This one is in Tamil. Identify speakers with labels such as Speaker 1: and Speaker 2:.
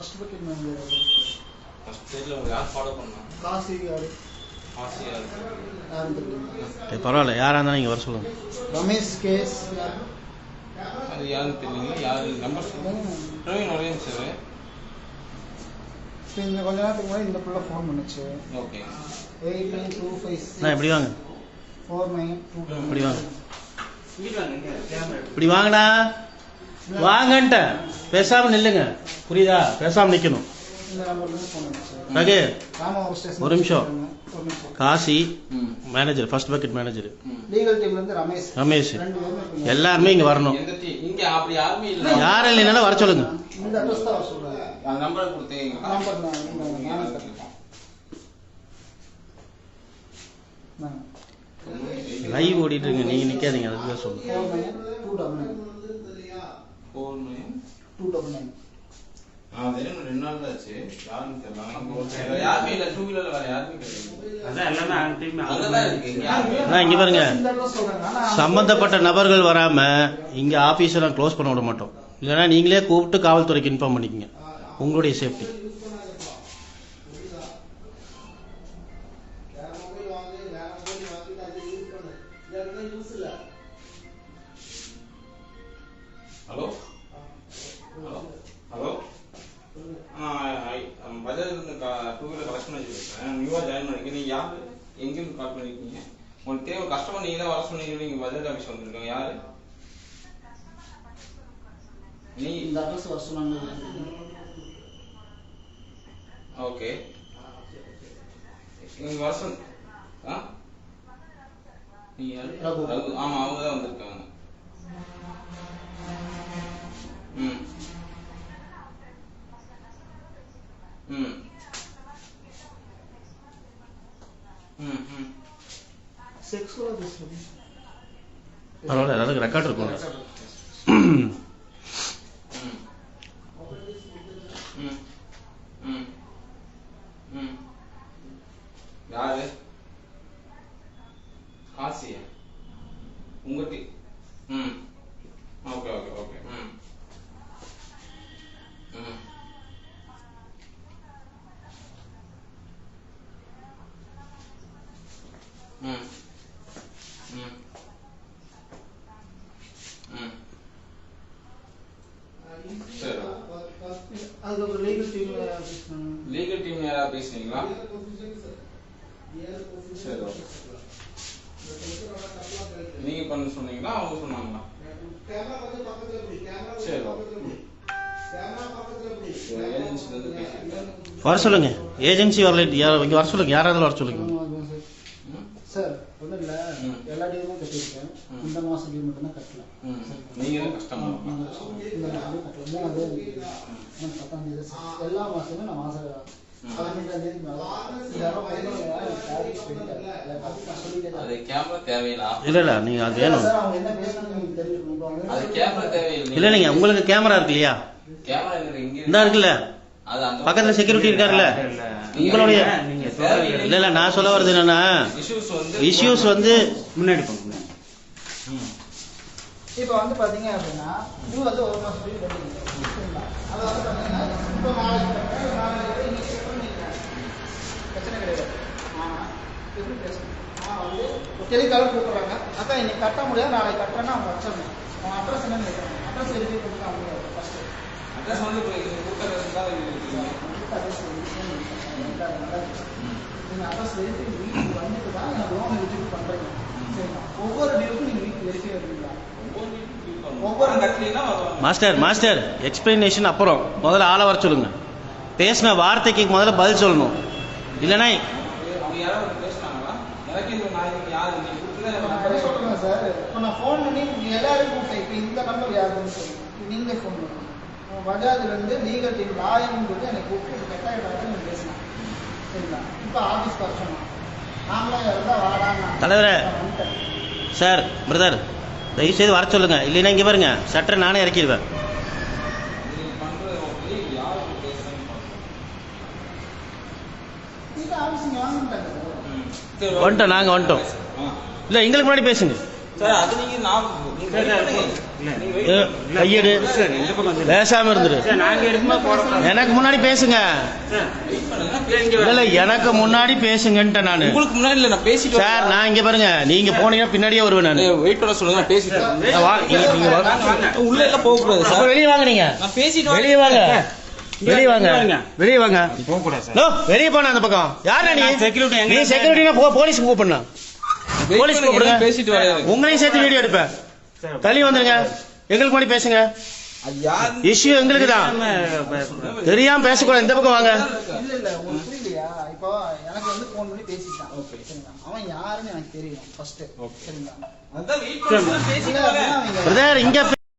Speaker 1: ஃபர்ஸ்ட் பக்கெட் மேனேஜர்
Speaker 2: ஃபர்ஸ்ட் ஸ்டேஜில் உங்களுக்கு யார் ஃபாலோ பண்ணா?
Speaker 1: காசி யாரு?
Speaker 2: ஆசையாக இருக்கு
Speaker 1: யாரும் தெரியுமா
Speaker 3: பரவாயில்ல. யாராக இருந்தாலும் நீங்கள் வர சொல்லுங்கள்
Speaker 1: ரமேஷ் கேஸ் யார்
Speaker 2: அது யாருன்னு தெரியலங்க. யாரு? நம்பர் சொல்லுங்க. பிரவீன் ஒரே சார்
Speaker 1: இப்போ இந்த கொஞ்ச நேரத்துக்கு முன்னாடி இந்த பிள்ளை ஃபோன் பண்ணுச்சு.
Speaker 2: Okay.
Speaker 1: Eight nine two five
Speaker 3: அண்ணா இப்படி வாங்க.
Speaker 1: ஃபோர் நைன் டூ
Speaker 3: இப்படி வாங்க. இப்படி வாங்கடா. வாங்கன்ட்டேன் பேசாம நில்லுங்க. புரியுதா? பேசாம நிக்கணும். ஒரு நிமிஷம். Kasi manager first bucket manager
Speaker 1: Ramesh.
Speaker 3: எல்லாருமே இங்க வரணும்.
Speaker 2: யாருமே இல்ல.
Speaker 3: யாரும் இல்லைனாலும் வர சொல்லுங்க. லைவ் ஓடிட்டு இருக்கு. நீங்க நிக்காதீங்க. அதுக்கு சொல்லுங்க
Speaker 1: ஃபோர் நைன் டூ டபுள்
Speaker 2: ரெண்டு நாள் ஆச்சு யாருன்னு தெரியல யாருமே இல்ல. டூ வீலர்ல வேற யாருமே கிடையாது.
Speaker 4: எல்லாமே
Speaker 2: இங்க
Speaker 3: பாருங்க. சம்பந்தப்பட்ட நபர்கள் வராம இங்க ஆபீஸெல்லாம் க்ளோஸ் பண்ண விட மாட்டோம். இல்லைன்னா நீங்களே கூப்பிட்டு காவல்துறைக்கு இன்ஃபார்ம் பண்ணிக்கங்க. உங்களுடைய safety
Speaker 2: hello hello hello Bajaj இருந்து டூ வீலர் கலெக்ஷன் வச்சுருக்கேன். நியூவாக ஜாயின் பண்ணிருக்கேன் நீங்கள் யார்? எங்கேருந்து கால் பண்ணிருக்கீங்க? உங்களுக்கு தேவை கஸ்டமர் நீங்கள் தான் வர சொன்னீங்க நீங்கள் பஜாஜ் ஆஃபீஸ் வந்திருக்காங்க. யாரு? நீ
Speaker 1: இந்த அட்ரஸ் வர சொன்னாங்க.
Speaker 2: ஓகே இங்க வர சொன்ன ஆ? நீங்க யாரு?
Speaker 1: ரகு.
Speaker 2: ரகு. ஆமா அவங்க தான் வந்திருக்காங்க.
Speaker 3: பரவாயில்ல எல்லாத்துக்கும் ரெக்கார்ட் இருக்கும்
Speaker 2: ம் ம் ம் ம் யாரு? காசியா? உங்க டீ ம் ஓகே ஓகே ஓகே ம் ம் ம் ம் ம் சரி
Speaker 1: அதுக்கப்புறம் லீகல் டீம்ல பேசினாங்க
Speaker 2: லீகல் டீம் யாராவது பேசுனீங்களா சரி ஓகே நீங்க பண்ண சொன்னீங்களா அவங்க சொன்னாங்களா சரி
Speaker 3: வர சொல்லுங்க ஏஜென்சி வரல இங்க வர சொல்லுங்க யாராவது வர சொல்லுங்க
Speaker 1: சார் ஒன்றும் இல்லை. எல்லா டீமும் கட்டியிருக்கேன். இந்த மாதம் டீம் மட்டும் தான் கட்டல
Speaker 2: ம். நீங்க தான் கஷ்டமா
Speaker 1: இந்த மாசம் இந்த மாதம் கட்டல மூணாவது பத்தாம் தேதி. எல்லா மாதமே நான் மாதம்
Speaker 3: நீங்க அது வேணும். இல்ல நீங்க உங்களுக்கு கேமரா இருக்கு இல்லையா
Speaker 2: கேமரா எனக்கு இங்க
Speaker 3: இந்தா இருக்குல்ல?
Speaker 2: அது அந்த
Speaker 3: பக்கத்துல security இருக்காருல்ல? உங்களுடைய இல்ல இல்ல நான் சொல்ல வர்றது என்னன்னா
Speaker 2: இஷ்யூஸ் வந்து
Speaker 4: முன்னாடி.
Speaker 1: இப்போ வந்து பாத்தீங்க அப்படின்னா இது வந்து ஒரு மாசம் டீம் கட்டிங்க சரிங்களா? அது வந்து பாத்தீங்கன்னா இப்போ நாளைக்கு கட்டுறேன், நாளைக்கு இன்னைக்கு check பண்ணிக்கிறேன். பிரச்சனை கிடையாது ஆனா எப்படி பேசணும் நான் வந்து டெலிகாலர் கூப்பிடுறாங்க. அக்கா இன்னைக்கு கட்ட முடியாது. நாளைக்கு கட்டுறேன்னா அவங்க வச்சிடணும். அவங்க அட்ரஸ் என்னன்னு கேட்குறாங்க அட்ரஸ் வெரிஃபை பண்ணி அவங்க ஃபர்ஸ்ட்
Speaker 2: அட்ரஸ் வந்து.
Speaker 1: அட்ரஸ் வீட்டுக்கு வந்துட்டு தான் எனக்கு லோன் சரிங்களா ஒவ்வொரு டியூக்கும் வீட்டுக்கு வெரிஃபை பண்ணுவீங்களா.
Speaker 3: மாஸ்டர் மாஸ்டர் எக்ஸ்பிளனேஷன் அப்புறம். முதல்ல ஆளை வர சொல்லுங்க. பேசின வார்த்தைக்கு முதல்ல பதில் சொல்லணும். இல்லைன்னா
Speaker 2: யாரு? நம்பர்
Speaker 1: சொல்றேன் சார். இப்போ நான் ஃபோன் பண்ணி எல்லாரும் கூப்பிட்டேன். இப்போ இந்த நம்பர் யாருன்னு நீங்க ஃபோன் பண்ணுங்க. பஜாஜ்ல இருந்து லீகல் டீம் லாயர்னு சொல்லிட்டு எனக்கு கூப்பிட்டு இது கட்டாய டாக்டர் நீங்க பேசலாம் சரிங்களா? இப்போ ஆஃபீஸ் வர சொன்னாங்க. நாமளா இருந்தா வாடான்னா
Speaker 3: தலைவரே. சார் பிரதர் தயவு செய்து வர சொல்லுங்க. இல்லைன்னா இங்க பாருங்க. சட்டரை நானே இறக்கிடுவேன்
Speaker 2: நீங்க பண்றது ஓகே யாரு பேசுறாங்க
Speaker 1: இந்த ஆஃபீஸ் இங்க வாங்கிட்டாங்க சார்
Speaker 2: சரி,
Speaker 3: வந்துட்டோம், நாங்க வந்துட்டோம். இல்ல எங்களுக்கு முன்னாடி பேசுங்க. கையெடு. பேசாம இருந்துரு. எனக்கு முன்னாடி பேசுங்க.
Speaker 4: இல்ல,
Speaker 3: எனக்கு முன்னாடி பேசுங்கன்ட்டேன் நானு.
Speaker 2: உங்களுக்கு முன்னாடி இல்ல நான் பேசிட்டு
Speaker 3: சார் நான் இங்க பாருங்க. நீங்க போனீங்கன்னா பின்னாடியே வருவேன் நானு.
Speaker 2: வெயிட் பண்ண சொல்லுங்க நான் பேசிட்டு
Speaker 3: நீங்க-
Speaker 2: உள்ள எல்லாம் போக கூடாது
Speaker 3: வெளியே வாங்க நீங்க.
Speaker 2: நான் பேசிட்டு வரேன்.
Speaker 3: வெளியே வாங்க வெளியே வாங்க. வெளியே வாங்க.
Speaker 4: போகக்கூடாது சார்.
Speaker 3: லோ வெளியே போன அந்த பக்கம். யாரா நீ?
Speaker 4: நான் security எங்க
Speaker 3: நீ
Speaker 4: இருக்கேன்?
Speaker 3: செக்யூரிட்டினா போ போலீஸ் கூப்பிடணும் போலீஸ் கூப்பிடுங்க.
Speaker 2: பேசிட்டு
Speaker 3: உங்களையும் சேர்த்து வீடியோ எடுப்பேன். தள்ளி வந்துருங்க. எங்களுக்கு முன்னாடி பேசுங்க. இஷ்யூ எங்களுக்கு தான் தெரியாம பேசக்கூடாது. இந்த பக்கம் வாங்க.
Speaker 1: இல்ல இல்ல உங்களுக்கு புரியலையா? இப்போ எனக்கு வந்து ஃபோன் பண்ணி பேசிட்டான். அவன் யாருன்னு எனக்கு தெரியும் ஃபர்ஸ்ட் சரிங்களா?
Speaker 2: அதான் வெயிட் பண்ண
Speaker 3: இங்க